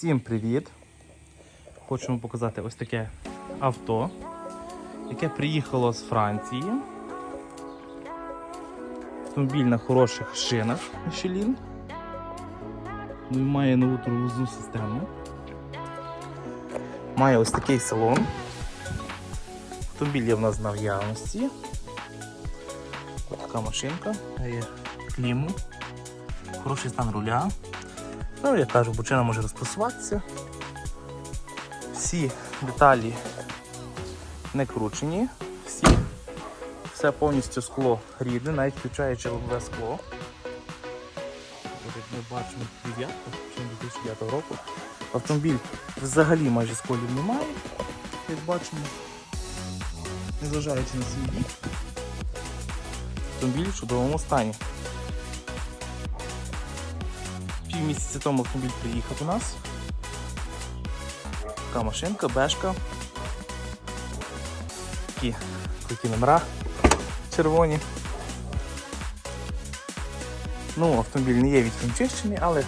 Всім привіт! Хочемо показати ось таке авто, яке приїхало з Франції. Автомобіль на хороших шинах Michelin. Ну і має нову тормозну систему. Має ось такий салон. Автомобіль є в нас в наявності. Ось така машинка, кліму, хороший стан руля. Ну, я кажу, бочина може розпасуватися. Всі деталі не кручені, всі, все повністю скло рідне, навіть включаючи лобове скло. Як ми бачимо, дев'ятка, ще 2009 року. Автомобіль взагалі майже сколів немає, як бачимо, незважаючи на свій вік. Автомобіль в чудовому стані. Пів місяця тому автомобіль приїхав у нас. Така машинка, бешка. Такі круті номера червоні. Ну, автомобіль не є відхімчищений, але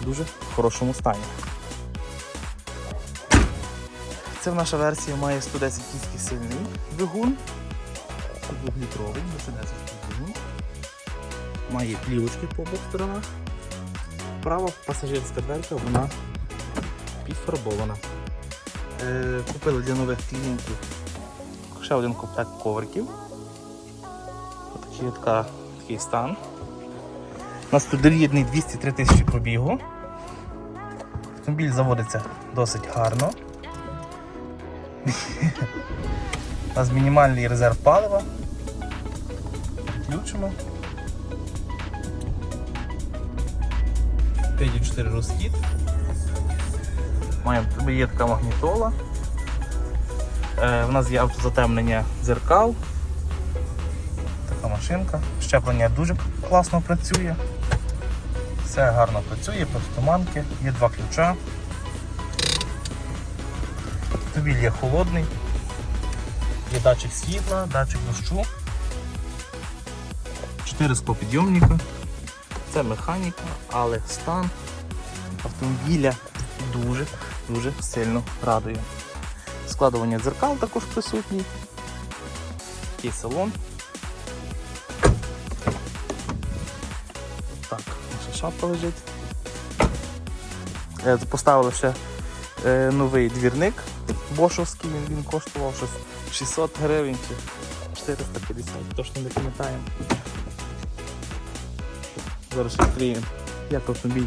в дуже хорошому стані. Це наша версія має 110 кінських сильний двигун. Двохлітровий, 110 двигун. Має плівочки по обох сторонах. Права пасажирська дверка, вона підфарбована. Е, купили для нових клієнтів ще один комплект ковриків. Отакий, така, такий стан. У нас тут рідний 203 тисячі пробігу. Автомобіль заводиться досить гарно. У нас мінімальний резерв палива. Включимо. 5,4 розхід. Маємо є така магнітола. Е, в нас є автозатемнення дзеркал. Така машинка. Щеплення дуже класно працює. Все гарно працює, протитуманки, є два ключа. Автомобіль є холодний, є датчик світла, датчик дощу, 4 склопідйомника. Це механіка, але стан автомобіля дуже-дуже сильно радує. Складування дзеркал також присутній. Такий салон. Так, наша шапка лежить. Е, Поставили ще е, новий двірник бошовський, він, коштував щось 600 гривень чи 450, точно не пам'ятаємо. Зараз відкриємо, як автомобіль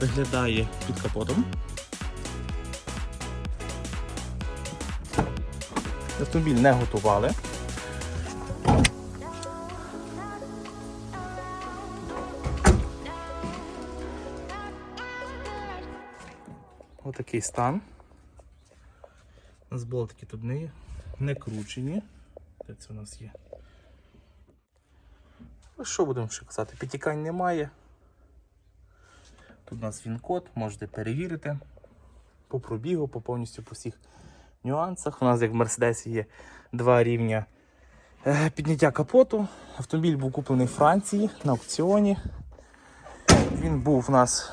виглядає під капотом. Автомобіль не готували. Отакий стан. У нас болтики тут не, не кручені. Це у нас є? Ну, Що будемо ще казати? Підтікань немає. Тут у нас він-код, можете перевірити по пробігу, по повністю по всіх нюансах. У нас, як в Мерседесі, є два рівня е, підняття капоту. Автомобіль був куплений в Франції на аукціоні. Він був у нас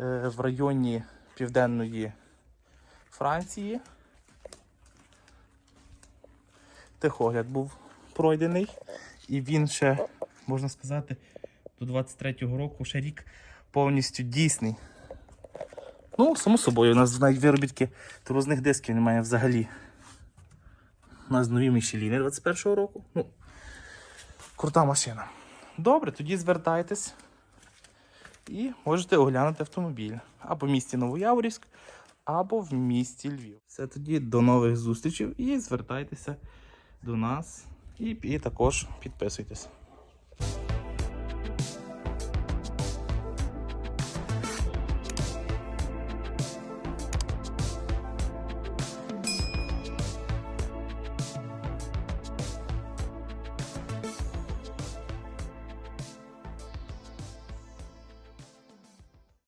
е, в районі Південної Франції. Техогляд був пройдений. І він ще, можна сказати, до 23-го року ще рік повністю дійсний. Ну, само собою, у нас навіть виробітки тормозних дисків немає взагалі. У нас нові Мішеліни 21-го року. Ну, крута машина. Добре, тоді звертайтесь і можете оглянути автомобіль. Або в місті Новояворівськ, або в місті Львів. Все тоді до нових зустрічей і звертайтеся до нас. І, і також підписуйтесь.